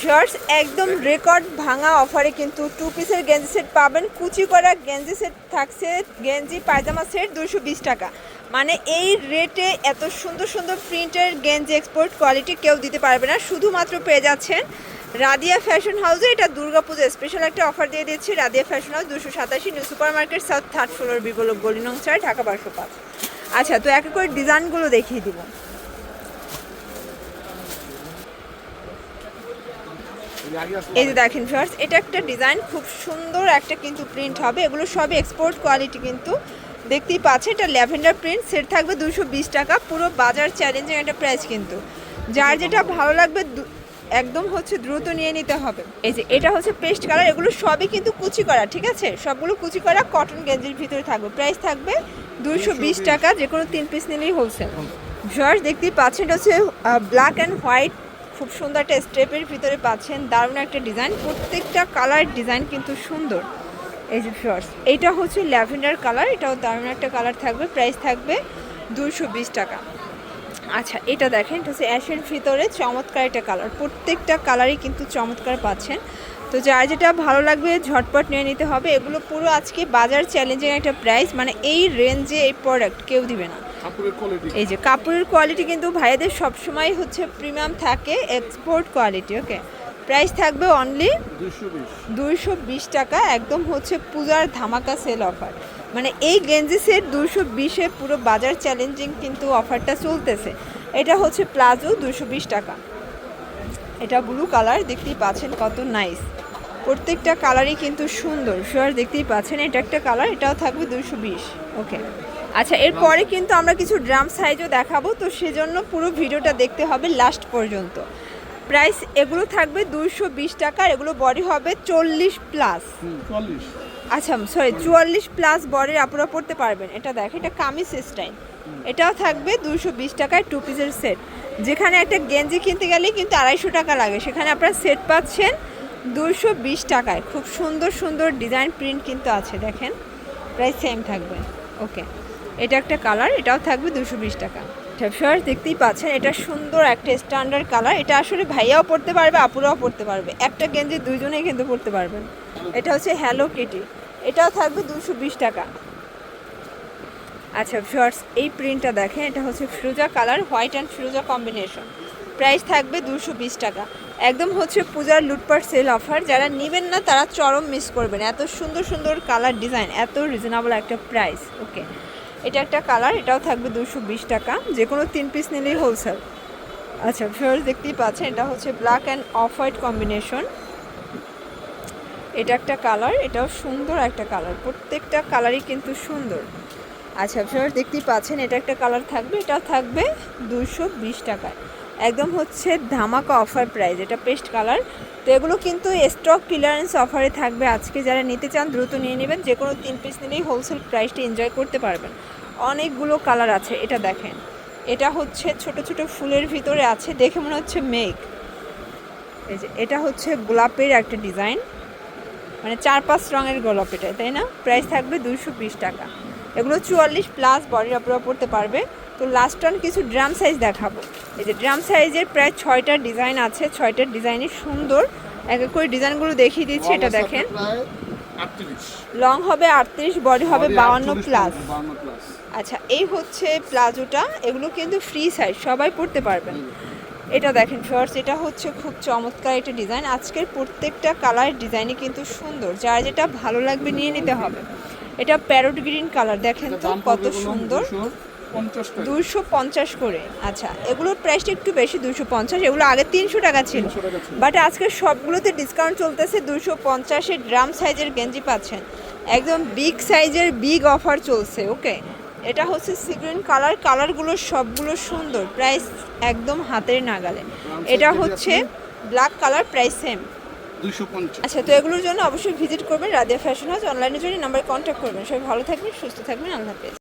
Viewers, একদম record ভাঙা অফারে কিন্তু টু পিসের গেঞ্জি সেট পাবেন। কুচি করা গেঞ্জি সেট থাকছে, গেঞ্জি, পায়জামা সেট দুশো বিশ টাকা। মানে এই রেটে এত সুন্দর সুন্দর প্রিন্টের গেঞ্জি এক্সপোর্ট কোয়ালিটি কেউ দিতে পারবে না। শুধুমাত্র পেয়ে যাচ্ছেন রাদিয়া ফ্যাশন হাউসে এটা দুর্গাপুজো স্পেশাল একটা অফার দিয়ে দিচ্ছি রাদিয়া ফ্যাশন হাউস দুশো সাতাশি new super market south third floor বিকল্প গলিনং চার, ঢাকা বারোশো পাঁচ। আচ্ছা তো এক করে ডিজাইনগুলো দেখিয়ে দিব। এই যে দেখেন ফার্স্ট এটা একটা ডিজাইন খুব সুন্দর একটা কিন্তু প্রিন্ট হবে। এগুলো সবই এক্সপোর্ট কোয়ালিটি কিন্তু। দেখতেই পাচ্ছে এটা ল্যাভেন্ডার প্রিন্ট সেট থাকবে দুশো টাকা। পুরো বাজার চ্যালেঞ্জিং একটা প্রাইস কিন্তু। যার যেটা ভালো লাগবে একদম হচ্ছে দ্রুত নিয়ে নিতে হবে। এই যে, এটা হচ্ছে পেস্ট কালার এগুলো সবই কিন্তু কুচি করা, ঠিক আছে? সবগুলো কুচি করা কটন গেঞ্জির ভিতরে থাকবে। প্রাইস থাকবে দুশো বিশ টাকা যে কোনো তিন পিস নিলেই হোলসেল ভিউয়ার্স দেখতেই পাচ্ছেন, এটা হচ্ছে ব্ল্যাক অ্যান্ড হোয়াইট খুব সুন্দর একটা স্টেপের ভিতরে পাচ্ছেন, দারুণ একটা ডিজাইন। প্রত্যেকটা কালার ডিজাইন কিন্তু সুন্দর। এই যে এইটা হচ্ছে ল্যাভেন্ডার কালার, এটাও দারুণ একটা কালার থাকবে প্রাইস থাকবে দুশো টাকা। আচ্ছা এটা দেখেন, এটা হচ্ছে অ্যাশের ভিতরে চমৎকার একটা কালার, প্রত্যেকটা কালারই কিন্তু চমৎকার পাচ্ছেন। তো যার যেটা ভালো লাগবে, ঝটপট নিয়ে নিতে হবে। এগুলো পুরো আজকে বাজার চ্যালেঞ্জিং একটা প্রাইস মানে এই রেঞ্জে এই প্রোডাক্ট কেউ দিবে না। এই যে কাপড়ের কোয়ালিটি কিন্তু ভাইয়াদের সবসময় হচ্ছে প্রিমিয়াম থাকে এক্সপোর্ট কোয়ালিটি ওকে প্রাইস থাকবে অনলি দুইশো বিশ। টাকা একদম হচ্ছে পূজার ধামাকা সেল অফার মানে এই গেঞ্জি সেট দুশো বিশে পুরো বাজার চ্যালেঞ্জিং কিন্তু অফারটা চলতেছে। এটা হচ্ছে প্লাজো দুশো বিশ টাকা। এটা ব্লু কালার দেখতেই পাচ্ছেন কত নাইস প্রত্যেকটা কালারই কিন্তু সুন্দর। শিওর দেখতেই পাচ্ছেন এটা একটা কালার এটাও থাকবে দুশো বিশ ওকে আচ্ছা এরপরে কিন্তু আমরা কিছু ড্রাম সাইজও দেখাবো তো সেজন্য পুরো ভিডিওটা দেখতে হবে লাস্ট পর্যন্ত। প্রাইস এগুলো থাকবে দুইশো বিশ টাকা এগুলো বডি হবে চল্লিশ প্লাস। আচ্ছা সরি চুয়াল্লিশ প্লাস বডির আপুরা পড়তে পারবেন। এটা দেখ এটা কামিজ স্টাইল। এটাও থাকবে দুশো বিশ টাকায় টু পিসের সেট। যেখানে একটা গেঞ্জি কিনতে গেলেই কিন্তু আড়াইশো টাকা লাগে। সেখানে আপনারা সেট পাচ্ছেন দুশো বিশ টাকায়। খুব সুন্দর সুন্দর ডিজাইন প্রিন্ট কিন্তু আছে দেখেন। প্রাইস সেম থাকবে। ওকে। এটা একটা কালার, এটাও থাকবে দুশো বিশ টাকা। সবার দেখতেই পাচ্ছেন, এটা সুন্দর একটা স্ট্যান্ডার্ড কালার। এটা আসলে ভাইয়াও পড়তে পারবে, আপুরাও পড়তে পারবে। একটা গেঞ্জি দুজনেই কিন্তু পড়তে পারবেন। এটা হচ্ছে হ্যালো কিটি এটাও থাকবে দুশো বিশ টাকা। আচ্ছা শর্টস এই প্রিন্টটা দেখেন, এটা হচ্ছে ফ্রুজা কালার হোয়াইট অ্যান্ড ফ্রুজা কম্বিনেশন প্রাইস থাকবে দুশো বিশ টাকা। একদম হচ্ছে পূজার লুটপাট সেল অফার যারা নেবেন না, তারা চরম মিস করবেন। এত সুন্দর সুন্দর কালার ডিজাইন এত রিজনেবল একটা প্রাইস ওকে এটা একটা কালার, এটাও থাকবে দুশো বিশ টাকা। যে কোনো তিন পিস নিলেই হোলসেল আচ্ছা ফিওর দেখতেই পাচ্ছেন, এটা হচ্ছে black and off white combination এটা একটা কালার, এটাও সুন্দর একটা কালার। প্রত্যেকটা কালারই কিন্তু সুন্দর। আচ্ছা ফিওর দেখতেই পাচ্ছেন, এটা একটা কালার থাকবে, এটা থাকবে দুশো বিশ টাকায়। একদম হচ্ছে ধামাকা অফার প্রাইস এটা পেস্ট কালার তো এগুলো কিন্তু স্টক ক্লিয়ারেন্স অফারে থাকবে। আজকে যারা নিতে চান, দ্রুত নিয়ে নেবেন। যে কোনো তিন পিস নিলেই হোলসেল প্রাইসটা এনজয় করতে পারবেন। অনেকগুলো কালার আছে, এটা দেখেন। এটা হচ্ছে ছোট ছোট ফুলের ভিতরে আছে, দেখে মনে হচ্ছে মেঘ এই যে, এটা হচ্ছে গোলাপের একটা ডিজাইন মানে চার পাঁচ রঙের গোলাপ এটা, তাই না? প্রাইস থাকবে দুশো টাকা। এগুলো চুয়াল্লিশ প্লাস বডির আপনারা পড়তে পারবে। তো লাস্ট অন কিছু ড্রাম সাইজ দেখাবো। এই যে ড্রাম সাইজের প্রায় ছয়টা ডিজাইন আছে ছয়টা ডিজাইনই সুন্দর। এক এক করে ডিজাইনগুলো দেখিয়ে দিচ্ছি এটা দেখেন। লং হবে আটত্রিশ বডি হবে বাউান্ন প্লাস আচ্ছা এই হচ্ছে প্লাজোটা এগুলো কিন্তু ফ্রি সাইজ সবাই পড়তে পারবেন এটা দেখেন শর্টস এটা হচ্ছে খুব চমৎকার একটা ডিজাইন আজকের প্রত্যেকটা কালার ডিজাইনই কিন্তু সুন্দর। যার যেটা ভালো লাগবে নিয়ে নিতে হবে। এটা প্যারোট গ্রিন কালার দেখেন তো কত সুন্দর। দুশো পঞ্চাশ করে। আচ্ছা এগুলোর প্রাইসটা একটু বেশি দুশো পঞ্চাশ। এগুলো আগে তিনশো টাকা ছিল। 300 টাকা ছিল। বাট আজকে সবগুলোতে ডিসকাউন্ট চলতেছে দুশো পঞ্চাশের ড্রাম সাইজের গেঞ্জি পাচ্ছেন। একদম বিগ সাইজের বিগ অফার চলছে ওকে এটা হচ্ছে সিগ্রিন কালার কালারগুলো সবগুলো সুন্দর। প্রাইস একদম হাতের নাগালে। এটা হচ্ছে ব্ল্যাক কালার প্রাইস সেম আচ্ছা তো এগুলোর জন্য অবশ্যই ভিজিট করবেন। রাধিয়া ফ্যাশন হাউস অনলাইনের জন্য নাম্বারে কন্ট্যাক্ট করবেন। সবাই ভালো থাকবেন সুস্থ থাকবেন। আল্লাহ হাফেজ।